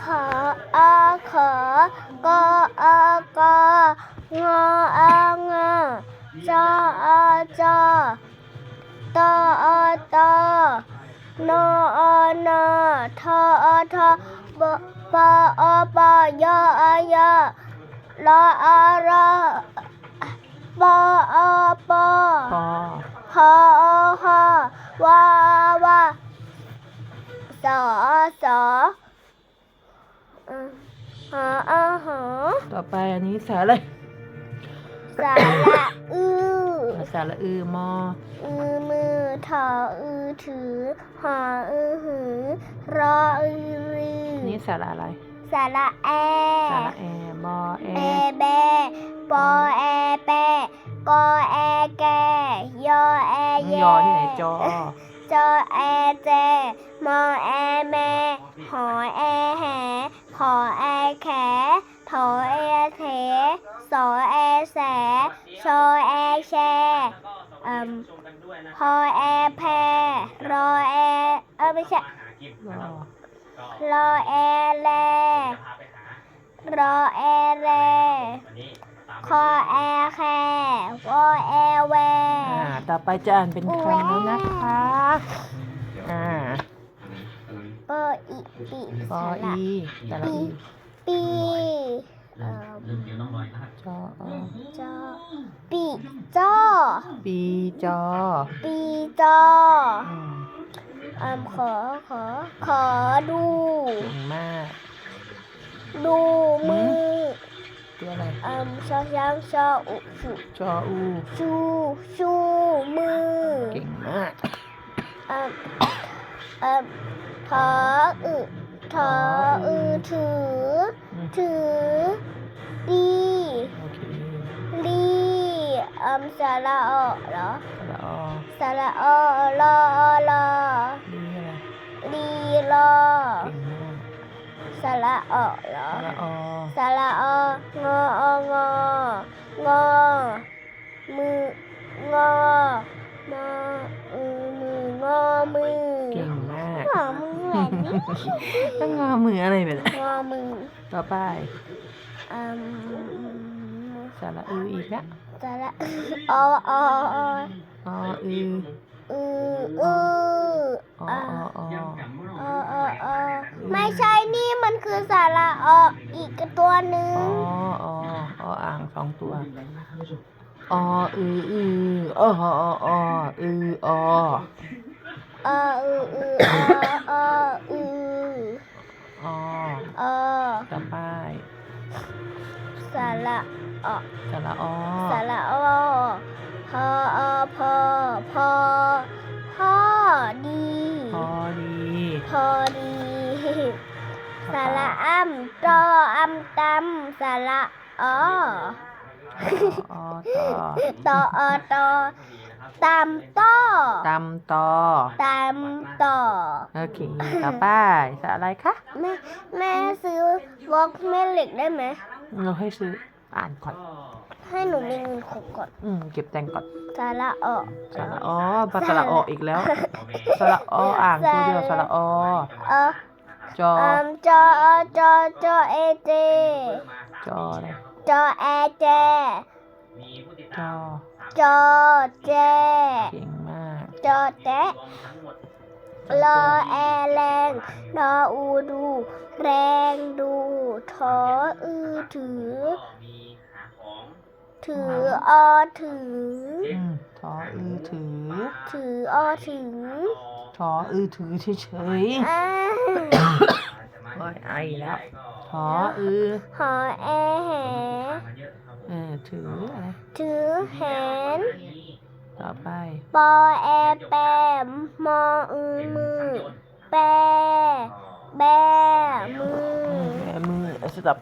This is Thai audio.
ขออาขอกออากองออางอจออาจอตออาตอนออานอทออาทอปออาปอยออายอรออารอปออาปอพอฮอฮอวาวาสอสอ หออาหอต่อไปอันนี้สาอะไรสาระอือสาระอือมออือมือถออือถือหออือหือรออือรีอันนี้สาระอะไรสาระแอสาระแอบอแอเอแบปอแอแปกอแอแกยอแอยอที่ไหนจอจอแอเจมอแอแมหอแอแหขอแอ แขถอแอเถสอแอแสชอแอแชอืมพอแอแพรอแอเออไม่ใช่รอรอแอแลรอแอแรคอแอแควอแอแวอ่าต่อไปจะอ่านเป็นคำแล้วนะคะอ่าเปออีปีปอสระอีสาระอี ปีเอ่อจออจอปีจอปีจอปีจออืมอืมขอขอขอดู เก่งมาก ดูมือตัวอะไรอืมชอช้างชออุชูจออู ชูชูมือเก่งมากอืมอืมถออึ ถออือถือ ถือดีโอเคลีอืมสาระอเหรอสาระอสระอลอลอนี่อะไรลีลอเก่งมากสระอเหรอสาระอสระองององอมืองอมออือมืองอมือ เก่งมาก งอมือแบบนี้ ต้องงอมืออะไรแบบนี้งอมือ ต่อไปอืมสาระอืออีกละสระอออออออืออืออืออออ่าออออออออไม่ใช่นี่มันคือสระออีกตัวหนึ่งอออออ่างสองตัวออืออืออออออือออ อืออืออออือออต่อไปสระอสาระอสระอพออพอพอพ่อดีพอดีพอดีสระอ้ำตออ้ำตำสระออต่อตออตอ ตามต้อตำต่อตามต่อ โอเค ต่อไปสาอะไรคะแม่แม่ซื้อวอล์กแม่เหล็กได้ไหม เราให้ซื้ออ่านก่อน ให้หนูมีเงินครบก่อนอืม เก็บแต่งก่อนสระอสาระอภาษาละออีกแล้วสาระออ่างตัวเดียวสาระอเออจออืมจอจอจอเอเจจออะไรจอแอเจจอ จอเจเก่งมากจอแจ๊ะรอแอแรงรออูดู แรงดูทออือถือ ถืออถืออืมทออือถือ ถืออถึงทออือถือเฉยอ่าๆโอ้ยไอแล้วทออือหอแอแห เออถืออะไรถือแหนต่อไป ปอแอแปมมออือมือ แปแบมือือมแบมือสตับ